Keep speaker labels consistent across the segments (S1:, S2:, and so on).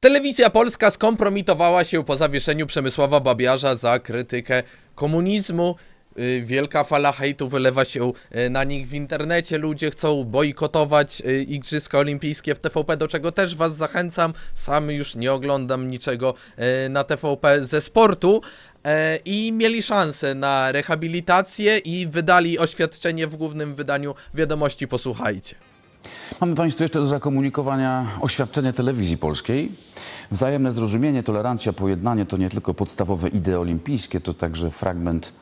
S1: Telewizja polska skompromitowała się po zawieszeniu Przemysława Babiarza za krytykę komunizmu. Y, Wielka fala hejtu wylewa się y, na nich w internecie. Ludzie chcą bojkotować y, Igrzyska Olimpijskie w TVP, do czego też Was zachęcam. Sam już nie oglądam niczego na TVP ze sportu. E, I mieli szansę na rehabilitację i wydali oświadczenie w głównym wydaniu wiadomości. Posłuchajcie.
S2: Mamy Państwu jeszcze do zakomunikowania oświadczenie telewizji polskiej. Wzajemne zrozumienie, tolerancja, pojednanie to nie tylko podstawowe idee olimpijskie, to także fragment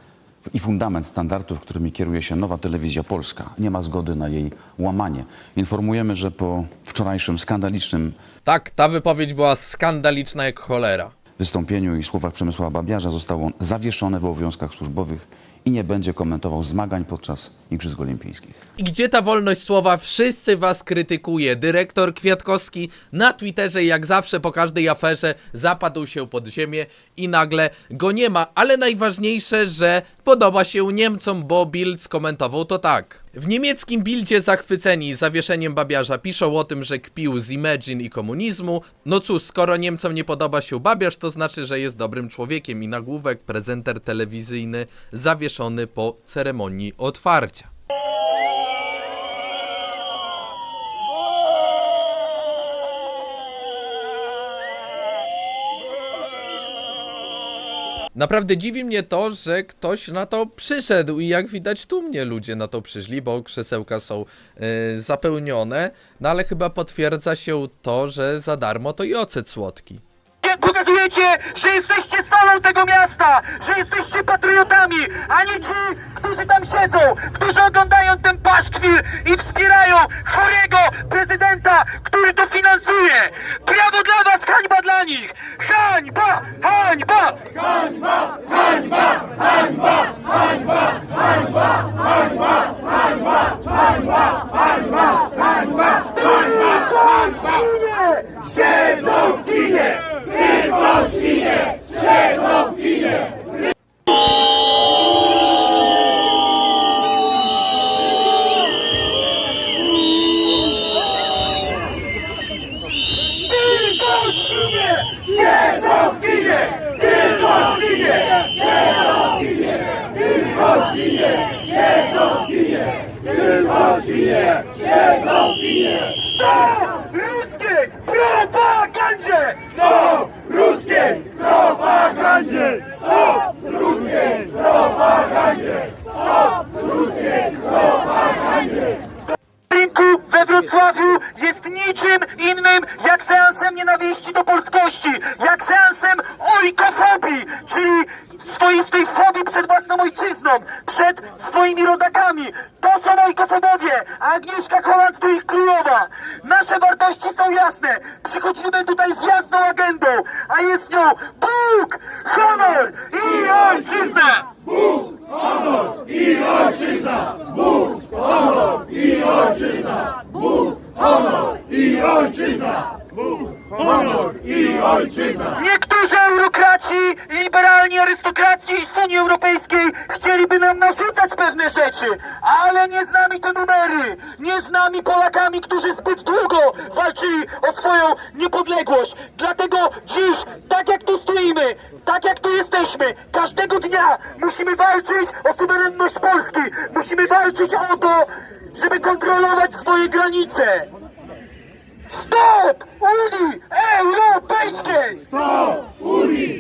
S2: i fundament standardów, którymi kieruje się nowa telewizja polska. Nie ma zgody na jej łamanie. Informujemy, że po wczorajszym skandalicznym
S1: Tak, ta wypowiedź była skandaliczna jak cholera.
S2: wystąpieniu i słowach Przemysława Babiarza został on zawieszony w obowiązkach służbowych i nie będzie komentował zmagań podczas Igrzysk Olimpijskich.
S1: I gdzie ta wolność słowa? Wszyscy was krytykuje. Dyrektor Kwiatkowski na Twitterze, jak zawsze po każdej aferze, zapadł się pod ziemię i nagle go nie ma. Ale najważniejsze, że podoba się Niemcom, bo Bild skomentował to tak. W niemieckim Bildzie zachwyceni zawieszeniem Babiarza piszą o tym, że kpił z Imagine i komunizmu. No cóż, skoro Niemcom nie podoba się Babiarz, to znaczy, że jest dobrym człowiekiem i nagłówek prezenter telewizyjny zawieszony po ceremonii otwarcia. Naprawdę dziwi mnie to, że ktoś na to przyszedł i jak widać tu mnie ludzie na to przyszli, bo krzesełka są y, zapełnione, no ale chyba potwierdza się to, że za darmo to i ocet słodki.
S3: Pokazujecie, że jesteście solą tego miasta, że jesteście patriotami, a nie ci, którzy tam siedzą, którzy oglądają ten paszkwil i wspierają chorego prezydenta, który to finansuje. Brawo dla was, hańba dla nich! Hańba! Hańba! Siedzą Tylko świnie! Siedzą kinie! Tylko świnie! Siedzą kinie! Stop ruskiej propagandzie! Stop ruskiej propagandzie! Stop ruskiej propagandzie! Stop ruskiej propagandzie! we Wrocławiu jest niczym innym jak seansem nienawiści do polskości, swoimi rodakami. To są oikofobowie, a Agnieszka Holland to ich królowa. Nasze wartości są jasne. Przychodzimy tutaj z jasną agendą, a jest nią Bóg, honor i ojczyzna! Niektórzy eurokraci liberalni arystokraci z Unii Europejskiej chcieliby nam narzucać pewne rzeczy, ale nie z nami te numery, nie z nami Polakami, którzy zbyt długo walczyli o swoją niepodległość. Dlatego dziś, tak jak tu stoimy, tak jak tu jesteśmy, każdego dnia musimy walczyć o suwerenność Polski, musimy walczyć o to, żeby kontrolować swoje granice. Stop! Unii! Europejskiej!
S4: Stop! Unii